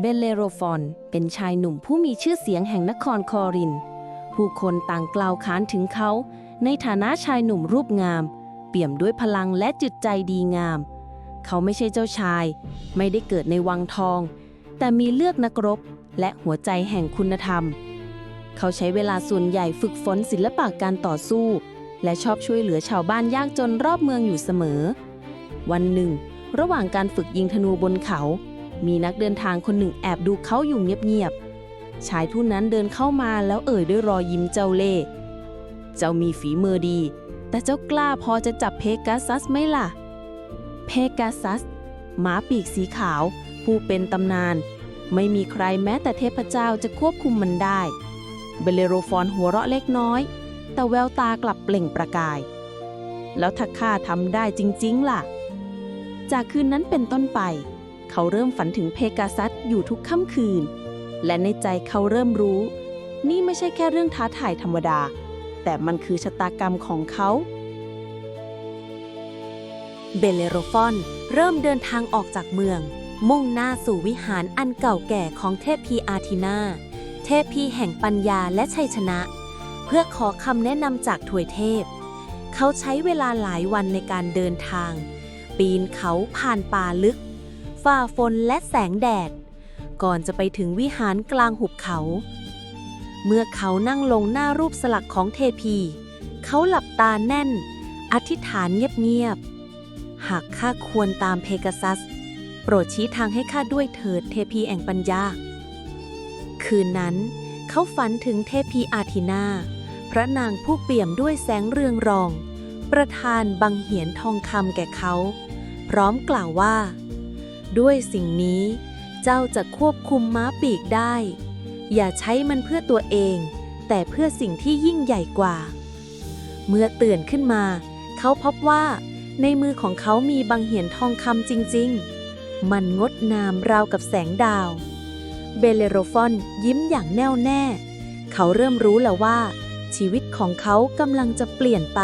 เบลเลโรฟอน เป็นชายหนุ่มผู้มีชื่อเสียงแห่งนครคอริน ผู้คนต่างกล่าวขานถึงเขา ในฐานะชายหนุ่มรูปงาม เปี่ยมด้วยพลังและจิตใจดีงาม เขาไม่ใช่เจ้าชาย ไม่ได้เกิดในวังทอง แต่มีเลือกนักรบ และหัวใจแห่งคุณธรรม เขาใช้เวลาส่วนใหญ่ฝึกฝนศิลปะการต่อสู้ และชอบช่วยเหลือชาวบ้านยากจนรอบเมืองอยู่เสมอ วันหนึ่ง ระหว่างการฝึกยิงธนูบนเขา มีนักเดินทางคนหนึ่งแอบดูเขาอยู่เงียบๆ ชายผู้นั้นเดินเข้ามาแล้วเอ่ยด้วยรอยยิ้มเจ้าเล่ห์เจ้ามีฝีมือดี แต่เจ้ากล้าพอจะจับเพกาซัสไหมล่ะ เพกาซัสหมาปีกสีขาว ผู้เป็นตำนาน ไม่มีใครแม้แต่เทพเจ้าจะควบคุมมันได้ เบเลโรฟอนหัวเราะเล็กน้อย แต่แววตากลับเปล่งประกาย แล้วถ้าข้าทำได้จริง ๆ ล่ะ จากคืนนั้นเป็นต้นไป เขาเริ่มฝันถึงเพกาซัสอยู่ทุกค่ำคืน และในใจเขาเริ่มรู้ นี่ไม่ใช่แค่เรื่องท้าทายธรรมดา แต่มันคือชะตากรรมของเขาเบเลโรฟอนเริ่มเดินทางออกจากเมือง มุ่งหน้าสู่วิหารอันเก่าแก่ของเทพพีอาร์ทินา เทพพีแห่งปัญญาและชัยชนะ เพื่อขอคำแนะนำจากถวยเทพ เขาใช้เวลาหลายวันในการเดินทาง ปีนเขาผ่านป่าลึก ฝ่าฝนและแสงแดด ก่อนจะไปถึงวิหารกลางหุบเขา เมื่อเขานั่งลงหน้ารูปสลักของเทพี เขาหลับตาแน่น อธิษฐานเงียบๆ หากข้าควรตามเพกาซัส โปรดชี้ทางให้ข้าด้วยเถิดเทพีแห่งปัญญา คืนนั้น เขาฝันถึงเทพีอาทินา พระนางผู้เปี่ยมด้วยแสงเรืองรอง ประทานบังเหียนทองคำแก่เขา พร้อมกล่าวว่า ด้วยสิ่งนี้ เจ้าจะควบคุมม้าปีกได้ อย่าใช้มันเพื่อตัวเอง แต่เพื่อสิ่งที่ยิ่งใหญ่กว่า เมื่อตื่นขึ้นมา เขาพบว่าในมือของเขามีบังเหียนทองคำจริง ๆ มันงดงามราวกับแสงดาว เบเลโรฟอนยิ้มอย่างแน่วแน่ เขาเริ่มรู้แล้วว่า ชีวิตของเขากำลังจะเปลี่ยนไป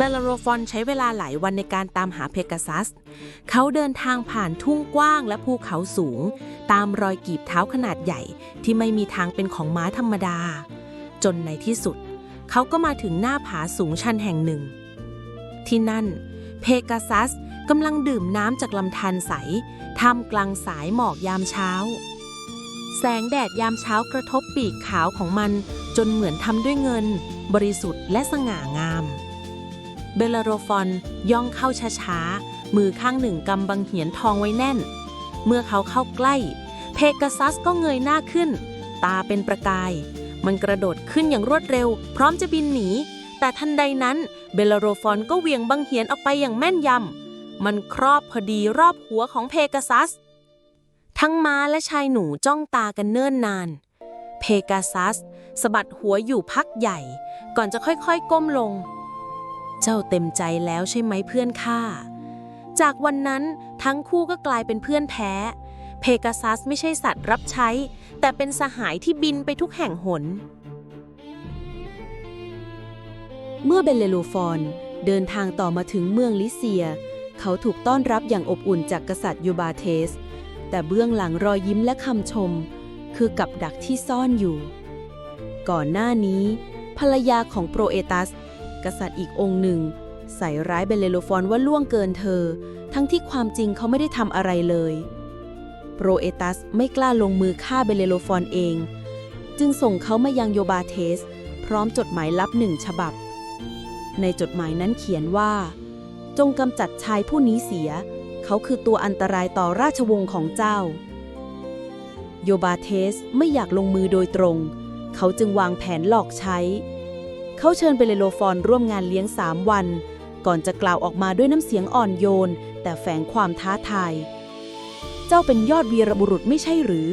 เบลโรฟอนใช้เวลาหลายวันในการตามหาเพกาซัส เขาเดินทางผ่านทุ่งกว้างและภูเขาสูง ตามรอยกีบเท้าขนาดใหญ่ที่ไม่มีทางเป็นของม้าธรรมดา จนในที่สุด เขาก็มาถึงหน้าผาสูงชันแห่งหนึ่ง ที่นั่น เพกาซัสกำลังดื่มน้ำจากลำธารใสท่ามกลางสายหมอกยามเช้า แสงแดดยามเช้ากระทบปีกขาวของมัน จนเหมือนทำด้วยเงิน บริสุทธิ์และสง่างาม เบลโรฟอนย่องเข้าช้าๆ มือข้างหนึ่งกำบังเหียนทองไว้แน่น เมื่อเขาเข้าใกล้ เพกาซัสก็เงยหน้าขึ้น ตาเป็นประกาย มันกระโดดขึ้นอย่างรวดเร็ว พร้อมจะบินหนี แต่ทันใดนั้นเบลโรฟอนก็เวียงบังเหียนออกไปอย่างแม่นยำ มันครอบพอดีรอบหัวของเพกาซัส ทั้งม้าและชายหนูจ้องตากันเนิ่นนาน เพกาซัสสะบัดหัวอยู่พักใหญ่ ก่อนจะค่อยๆก้มลง เจ้าเต็มใจแล้วใช่ไหมเพื่อนข้า จากวันนั้นทั้งคู่ก็กลายเป็นเพื่อนแท้ เพกาซัสไม่ใช่สัตว์รับใช้ แต่เป็นสหายที่บินไปทุกแห่งหน เมื่อเบลเลโลฟอนเดินทางต่อมาถึงเมืองลิเซีย เขาถูกต้อนรับอย่างอบอุ่นจากกษัตริย์ยูบาเทส แต่เบื้องหลังรอยยิ้มและคำชม คือกับดักที่ซ่อนอยู่ ก่อนหน้านี้ ภรรยาของโปรเอตัส กษัตริย์อีกองค์หนึ่ง ใส่ร้ายเบเลโลฟอนว่าล่วงเกินเธอ ทั้งที่ความจริงเขาไม่ได้ทำอะไรเลย โปรเอตัสไม่กล้าลงมือฆ่าเบเลโลฟอนเอง จึงส่งเขามายังโยบาเทส พร้อมจดหมายลับหนึ่งฉบับ ในจดหมายนั้นเขียนว่า จงกำจัดชายผู้นี้เสีย เขาคือตัวอันตรายต่อราชวงศ์ของเจ้า โยบาเทสไม่อยากลงมือโดยตรง เขาจึงวางแผนหลอกใช้ เขาเชิญเบเลโลฟอนร่วมงานเลี้ยงสามวัน ก่อนจะกล่าวออกมาด้วยน้ำเสียงอ่อนโยน แต่แฝงความท้าทาย เจ้าเป็นยอดวีรบุรุษไม่ใช่หรือ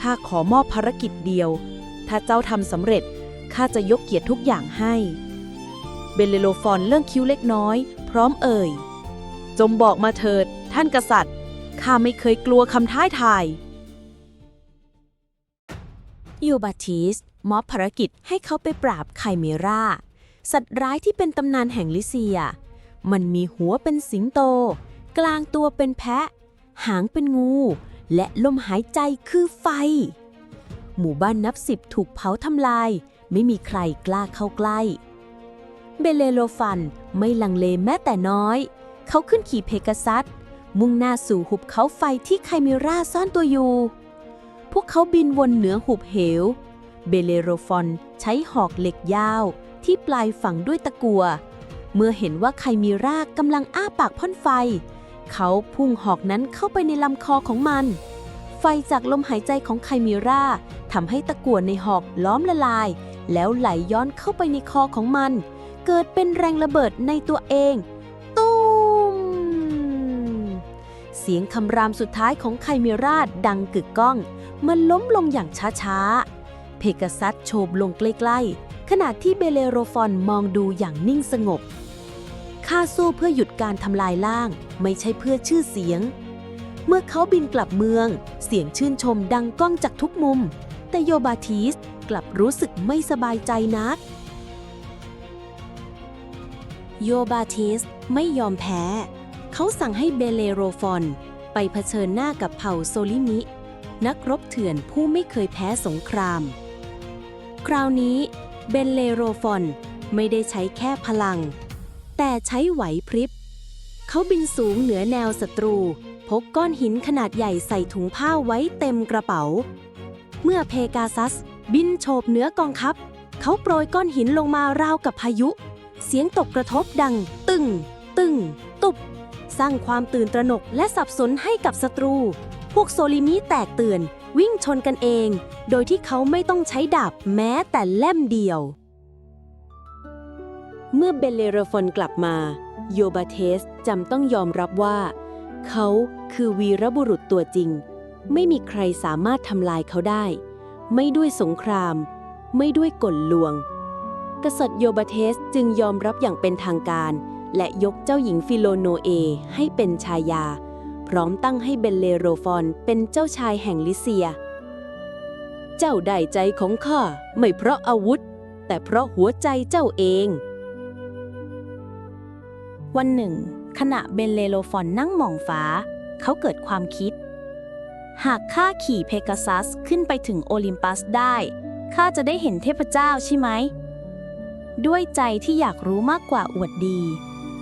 ข้าขอมอบภารกิจเดียว ถ้าเจ้าทำสำเร็จ ข้าจะยกเกียรติทุกอย่างให้ เบลเลโลฟอนเลื่องคิ้วเล็กน้อย พร้อมเอ่ย จงบอกมาเถิด ท่านกษัตริย์ ข้าไม่เคยกลัวคำท้าทาย ยูบาทิส มอบภารกิจให้เขาไปปราบไคเมรา สัตว์ร้ายที่เป็นตำนานแห่งลิเซีย มันมีหัวเป็นสิงโต กลางตัวเป็นแพะ หางเป็นงู และลมหายใจคือไฟ หมู่บ้านนับสิบถูกเผาทำลาย ไม่มีใครกล้าเข้าใกล้ เบเลโลฟันไม่ลังเลแม้แต่น้อย เขาขึ้นขี่เพกาซัสมุ่งหน้าสู่หุบเขาไฟที่ไคเมราซ่อนตัวอยู่ พวกเขาบินวนเหนือหุบเหว เบเลโรฟอนใช้หอกเหล็กยาว ที่ปลายฝังด้วยตะกัว เมื่อเห็นว่าไคมิรากกำลังอ้าปากพ่นไฟ เขาพุ่งหอกนั้นเข้าไปในลำคอของมัน ไฟจากลมหายใจของไคมิราทำให้ตะกั่วในหอกล้อมละลาย แล้วไหลย้อนเข้าไปในคอของมัน เกิดเป็นแรงระเบิดในตัวเองตูมเสียงคำรามสุดท้ายของไคมิราดังกึกก้อง มันล้มลงอย่างช้าๆ เพกาซัสโฉบลงใกล้ๆ ขณะที่เบเลโรฟอนมองดูอย่างนิ่งสงบ ข้าสู้เพื่อหยุดการทำลายล่าง ไม่ใช่เพื่อชื่อเสียง เมื่อเขาบินกลับเมือง เสียงชื่นชมดังก้องจากทุกมุม แต่โยบาทีสกลับรู้สึกไม่สบายใจนัก โยบาทิสไม่ยอมแพ้ เขาสั่งให้เบเลโรฟอนไปเผชิญหน้ากับเผ่าโซลิมิ นักรบเถื่อนผู้ไม่เคยแพ้สงคราม คราวนี้เบนเลโรฟอนไม่ได้ใช้แค่พลัง แต่ใช้ไหวพริบ เขาบินสูงเหนือแนวศัตรู พกก้อนหินขนาดใหญ่ใส่ถุงผ้าไว้เต็มกระเป๋า เมื่อเพกาซัส บินโฉบเหนือกองทัพเขาโปรยก้อนหินลงมาราวกับพายุ เสียงตกกระทบดัง ตึง ตึง ตุบ สร้างความตื่นตระหนกและสับสนให้กับศัตรู พวกโซลิมิแตกตื่น วิ่งชนกันเอง โดยที่เขาไม่ต้องใช้ดาบแม้แต่เล่มเดียว เมื่อเบลเลโรฟอนกลับมา โยบาเทสจำต้องยอมรับว่า เขาคือวีรบุรุษตัวจริง ไม่มีใครสามารถทำลายเขาได้ ไม่ด้วยสงคราม ไม่ด้วยกลลวง กษัตริย์โยบาเทสจึงยอมรับอย่างเป็นทางการ และยกเจ้าหญิงฟิโลโนเอให้เป็นชายา ร้อมตั้งให้เบลเลโรฟอนเป็นเจ้าชายแห่งลิเซีย เจ้าได้ใจของข้าไม่เพราะอาวุธ แต่เพราะหัวใจเจ้าเอง วันหนึ่ง ขณะเบลเลโลฟอนนั่งมองฟ้า เขาเกิดความคิด หากข้าขี่เพกาซัสขึ้นไปถึงโอลิมปัสได้ข้าจะได้เห็นเทพเจ้าใช่ไหม ด้วยใจที่อยากรู้มากกว่าอวดดี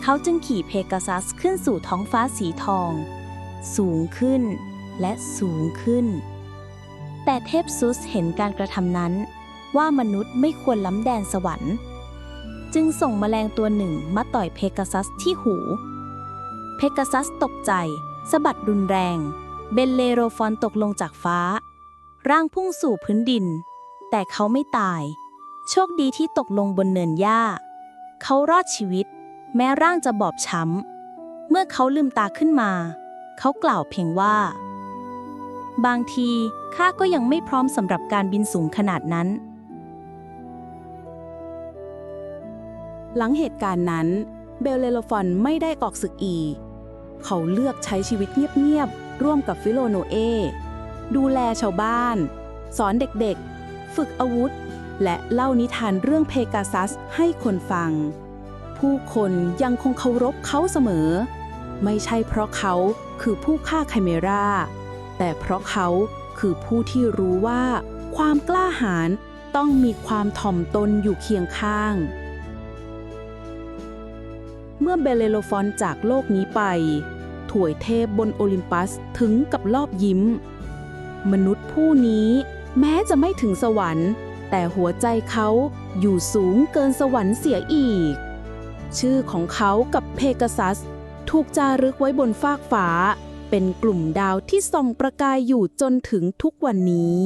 เขาจึงขี่เพกาซัสขึ้นสู่ท้องฟ้าสีทอง สูงขึ้นและสูงขึ้น แต่เทพซุสเห็นการกระทำนั้น ว่ามนุษย์ไม่ควรล้ำแดนสวรรค์ จึงส่งแมลงตัวหนึ่งมาต่อยเพกาซัสที่หู เพกาซัสตกใจสะบัดรุนแรง เบลเลโรฟอนตกลงจากฟ้า ร่างพุ่งสู่พื้นดิน แต่เขาไม่ตาย โชคดีที่ตกลงบนเนินหญ้า เขารอดชีวิต แม้ร่างจะบอบช้ำ เมื่อเขาลืมตาขึ้นมา เขากล่าวเพียงว่า บางทีข้าก็ยังไม่พร้อมสำหรับการบินสูงขนาดนั้น หลังเหตุการณ์นั้น เบลเลโลฟอนไม่ได้ออกศึกอี เขาเลือกใช้ชีวิตเงียบๆ ร่วมกับฟิโลโนเอ ดูแลชาวบ้าน สอนเด็กๆ ฝึกอาวุธ และเล่านิทานเรื่องเพกาซัสให้คนฟัง ผู้คนยังคงเคารพเขาเสมอ ไม่ใช่เพราะเขา คือผู้ฆ่าไคเมราแต่เพราะเขาคือผู้ที่รู้ว่า ความกล้าหาญต้องมีความถ่อมตนอยู่เคียงข้าง เมื่อเบเลโลฟอนจากโลกนี้ไปถวยเทพบนโอลิมปัสถึงกับรอบยิ้ม มนุษย์ผู้นี้แม้จะไม่ถึงสวรรค์ แต่หัวใจเขาอยู่สูงเกินสวรรค์เสียอีก ชื่อของเขากับเพกาซัส ถูกจารึกไว้บนฟากฟ้า เป็นกลุ่มดาวที่ส่องประกายอยู่จนถึงทุกวันนี้